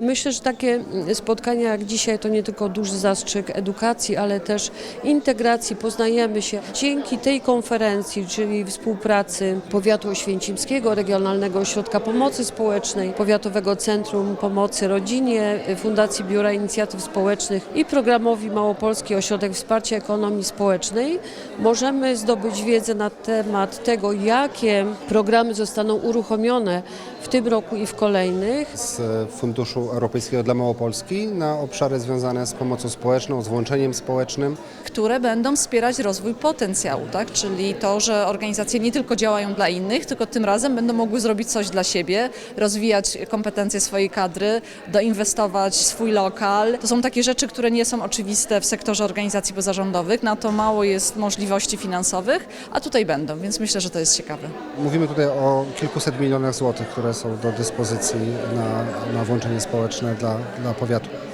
Myślę, że takie spotkania jak dzisiaj to nie tylko duży zastrzyk edukacji, ale też integracji, poznajemy się. Dzięki tej konferencji, czyli współpracy Powiatu Oświęcimskiego, Regionalnego Ośrodka Pomocy Społecznej, Powiatowego Centrum Pomocy Rodzinie, Fundacji Biura Inicjatyw Społecznych i programowi Małopolski Ośrodek Wsparcia Ekonomii Społecznej, możemy zdobyć wiedzę na temat tego, jakie programy zostaną uruchomione w tym roku i w kolejnych. z Funduszu Europejskiego dla Małopolski na obszary związane z pomocą społeczną, z włączeniem społecznym. które będą wspierać rozwój potencjału, tak? czyli to, że organizacje nie tylko działają dla innych, tylko tym razem będą mogły zrobić coś dla siebie, rozwijać kompetencje swojej kadry, doinwestować swój lokal. To są takie rzeczy, które nie są oczywiste w sektorze organizacji pozarządowych, na to mało jest możliwości finansowych, a tutaj będą, więc myślę, że to jest ciekawe. Mówimy tutaj o kilkuset milionach złotych, które są do dyspozycji na, na włączenie społeczne dla, dla powiatu.